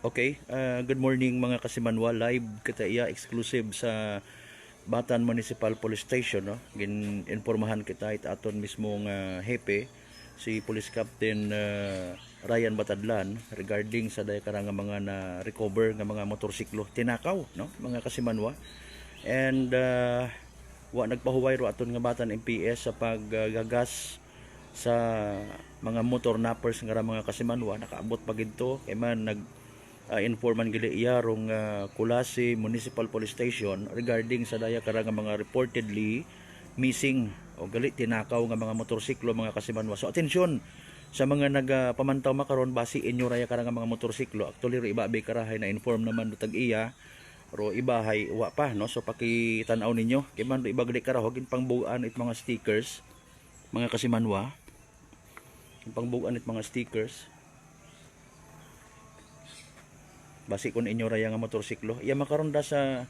Okay, uh, good morning mga kasimanwa. Live kita iya exclusive sa Batan Municipal Police Station. No? Gin informahan kita it aton mismong uh, hepe si Police Captain uh, Ryan Batadlan regarding sa daya karang mga na recover nga mga motorsiklo tinakaw no mga kasimanwa and uh, wa nagpahuway ro aton nga batan MPS sa paggagas sa mga motor nappers nga mga kasimanwa nakaabot pa gidto kay man nag uh, informan gili iya rong uh, Kulasi Municipal Police Station regarding sa daya karang mga reportedly missing o gali tinakaw nga mga motorsiklo mga kasimanwa. So atensyon sa mga nagapamantaw makaron basi inyo raya karang mga motorsiklo. Actually ro iba bay karahay na inform naman tag iya. Ro iba hay wa pa no? So pakitanaw ninyo. Kay man iba gali karahog in pangbuan it mga stickers mga kasimanwa. In pangbuan it mga stickers basi kun inyo raya nga motorsiklo. Iya makaronda sa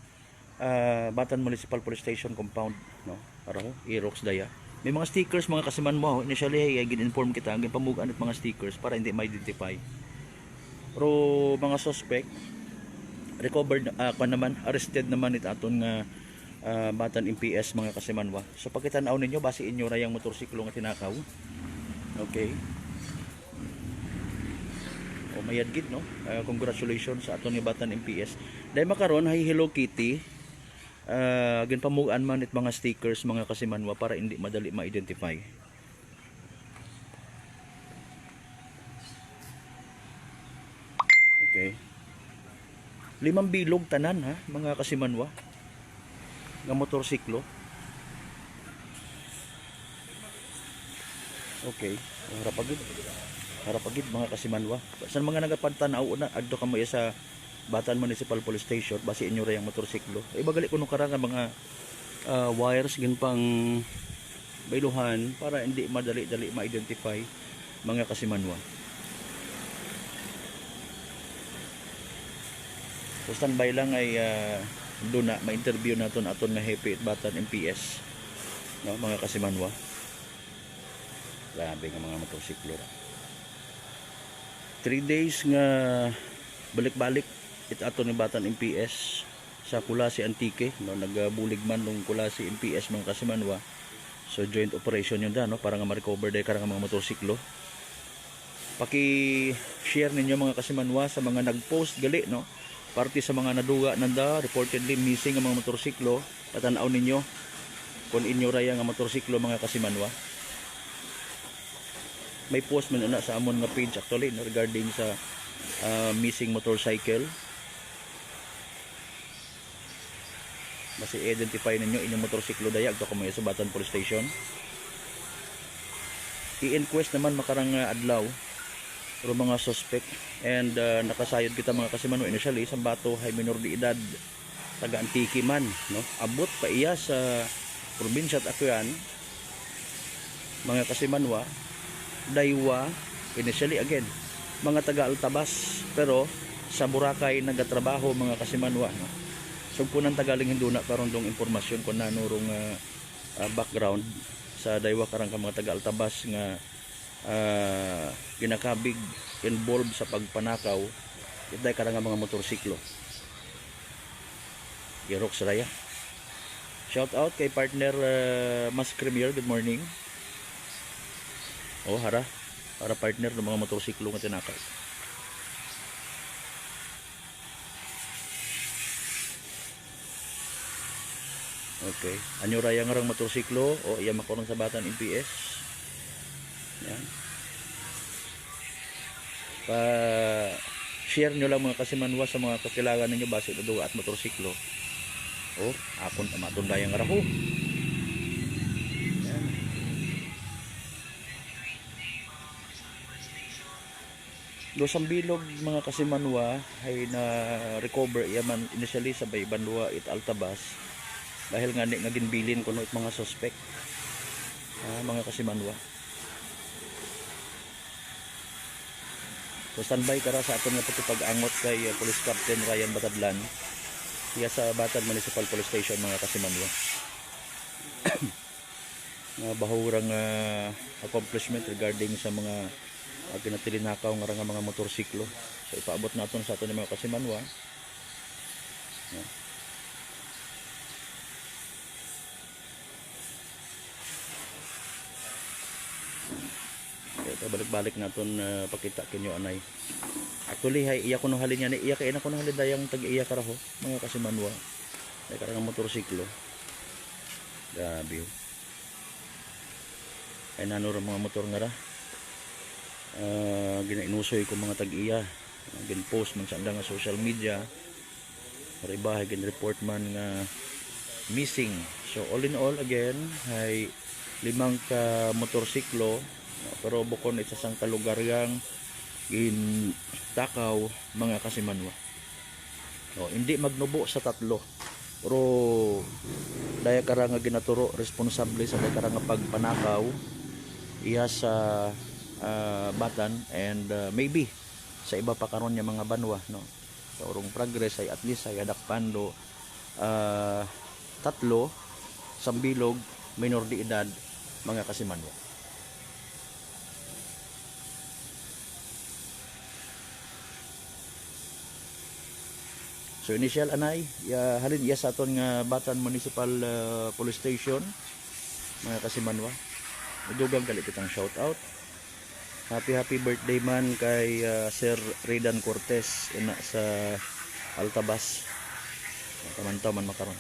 ah, Batan Municipal Police Station compound no? Para ho Irox daya. May mga stickers mga kasiman mo initially ay gin-inform kita ang pamugaan at mga stickers para hindi ma-identify. Pero mga suspect recovered uh, naman arrested naman it aton nga ah, Batan MPS mga kasimanwa so pagkitanaw ninyo basi inyo rayang motorsiklo nga tinakaw. Okay o mayad gid no? Ah, congratulations sa aton nga Batan MPS dahil makaron hay Hello Kitty. Uh, ginpamugaan man it mga stickers mga kasimanwa para hindi madali ma-identify. Okay. Limang bilog tanan ha mga kasimanwa nga motorsiklo. Okay. Harap agad harap agad mga kasimanwa. Sa mga nagapantanaw na adto ka mo sa Batan Municipal Police Station basi inyo ray ang motorsiklo. Ay bagali kuno karanga mga ah, wires gin pang bailuhan para hindi madali-dali ma-identify mga kasimanwa. So standby lang ay uh, doon na ma-interview naton aton nga hepe at Batan MPS no mga kasimanwa. Grabe nga mga motorsiklo ra 3 days nga balik-balik. It ato ni Batan MPS sa Kulasi Antique no nagabulig man nung Kulasi MPS mga kasimanwa so joint operation yun da no para nga ma-recover day karang mga motorsiklo. Paki-share ninyo mga kasimanwa sa mga nag-post gali no? Parte sa mga naduga nanda reportedly missing ang mga motorsiklo. Patanaw ninyo kung inyo raya nga motorsiklo mga kasimanwa may post man na sa amon nga page actually no, regarding sa uh, missing motorcycle. Basi identify ninyo inyong motorsiklo dayag to kamo sa Batan Police Station. I-inquest naman makarang uh, adlaw pero mga suspect. And uh, nakasayod kita mga kasimano initially sa bato hay minor de edad taga Antique man no? Abot pa iya sa probinsya at Akyan mga kasimanwa Daywa initially again mga taga Altabas pero sa Boracay nagatrabaho mga kasimanwa no? sugpunan tagaling hinduna karon dong impormasyon kung nanurong uh, uh, background sa Daywa karang ka mga taga Altabas nga uh, ginakabig involved sa pagpanakaw itay karang nga mga motorsiklo. Girok Raya shout out kay partner uh, Mas Premier. Good morning Oh, hara. Para partner ng mga motorsiklo nga tinakaw. Okay. Anyo raya nga rang motorsiklo o iya makurang sa batan MPS. Yan. Pa share nyo lang mga kasimanwa sa mga kakilangan ninyo base na duwa at motorsiklo. Oh, akon tamatong dayang raho. Dosang bilog mga kasimanwa ay na recover yaman initially sa bay Banwa it Altabas. Dahil nga nga ginbilin kuno it mga suspect. Ah, mga kasimanwa. So standby kara sa aton nga pag-angot kay uh, Police Captain Ryan Batadlan. Iya sa Batan Municipal Police Station mga kasimanwa. Nga bahurang uh, accomplishment regarding sa mga ag kinatilinakaw nga ra nga mga motorsiklo. So ipaabot naton sa aton ng mga kasimanwa. No? Kaya balik-balik naton uh, pakita kinyo anay. Actually hay iya kuno halin yan iya kay na kuno halin dayang tag iya karaho mga kasimanwa. Ay karang motorsiklo. Grabe oh. ay nanuro mga motor nga ra uh, ginainusoy ko mga tag-iya. Uh, gin-post man sa nga social media. Maribahay gin-report man nga missing. So all in all again ay limang ka motorsiklo pero bukon isa sang kalugar yang in takaw mga kasimanwa. No, hindi magnubo sa tatlo. Pero daya kara nga ginaturo responsable sa daya kara nga pagpanakaw. Iya sa uh, batan and uh, maybe sa iba pa karon nga mga banwa no sa urong progress ay at least ay adak pando uh, tatlo sambilog minor de edad mga kasimanwa So initial anay, ya, halin iya sa aton nga Batan Municipal uh, Police Station mga kasimanwa. Dugang kalit kitang shout out. Happy happy birthday man kay uh, Sir Redan Cortez ina sa Altabas. Kamantaw man makaron.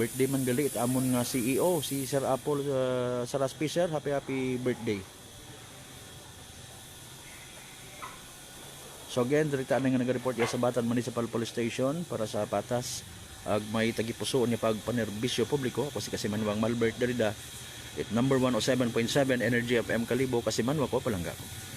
Birthday man gali amon nga CEO si Sir Apple uh, Saras Fisher. Happy happy birthday. So again, dirita na nga nag-report sa Batan Municipal Police Station para sa patas ag may tagipuso niya pag panerbisyo publiko ako si Kasimanwang Malbert Derrida. It number 107.7 Energy FM Kalibo Kasimanwa ko palangga. ko